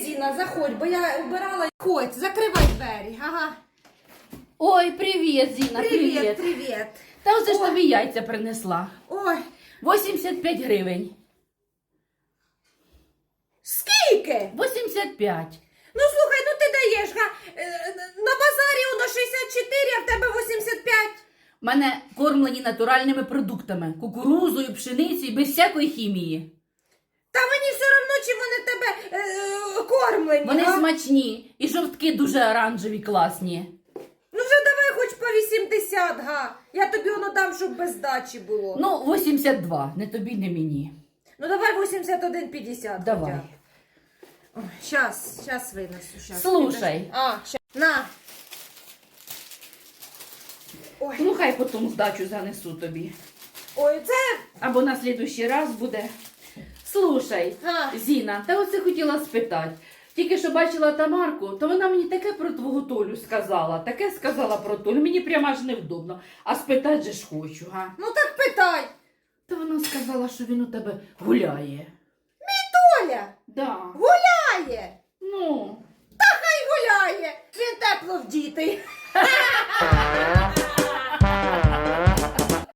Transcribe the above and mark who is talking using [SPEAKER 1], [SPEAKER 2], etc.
[SPEAKER 1] Зіна, заходь, бо я убирала. Ходь, закривай двері. Ага.
[SPEAKER 2] Ой, привіт, Зіна, привіт.
[SPEAKER 1] Привіт, привіт.
[SPEAKER 2] Та оце ж
[SPEAKER 1] Ой.
[SPEAKER 2] тобі яйця принесла.
[SPEAKER 1] Ой,
[SPEAKER 2] 85 гривень.
[SPEAKER 1] скільки?
[SPEAKER 2] 85.
[SPEAKER 1] Ну слухай, ну ти даєш, га? Е, На базарі воно 64, а в тебе 85.
[SPEAKER 2] Мене кормлені натуральними продуктами: кукурузою, пшеницею, без всякої хімії.
[SPEAKER 1] Та мені все одно, чи вони тебе е, кормлені.
[SPEAKER 2] Вони
[SPEAKER 1] а?
[SPEAKER 2] смачні і жовтки дуже оранжеві, класні.
[SPEAKER 1] Ну вже давай хоч по 80, га. Я тобі воно дам, щоб без здачі було. Ну,
[SPEAKER 2] Ну, 82, не тобі, не мені.
[SPEAKER 1] Ну давай 81,50.
[SPEAKER 2] Давай.
[SPEAKER 1] Ой, Щас, щас винесу. Щас.
[SPEAKER 2] Слушай.
[SPEAKER 1] А, щас. На. Ой,
[SPEAKER 2] Ну, хай потім здачу занесу тобі.
[SPEAKER 1] ой, це.
[SPEAKER 2] Або на слідущий раз буде. Слушай, Зіна, та оце хотіла спитати. Тільки що бачила Тамарку, то вона мені таке про твого Толю сказала, таке сказала про Толю. Мені прямо аж невдобно. А спитати же ж хочу, га?
[SPEAKER 1] Ну так питай.
[SPEAKER 2] Та вона сказала, що він у тебе гуляє.
[SPEAKER 1] Мій Толя
[SPEAKER 2] Да.
[SPEAKER 1] гуляє. Ну. Та хай гуляє. Він тепло в діти.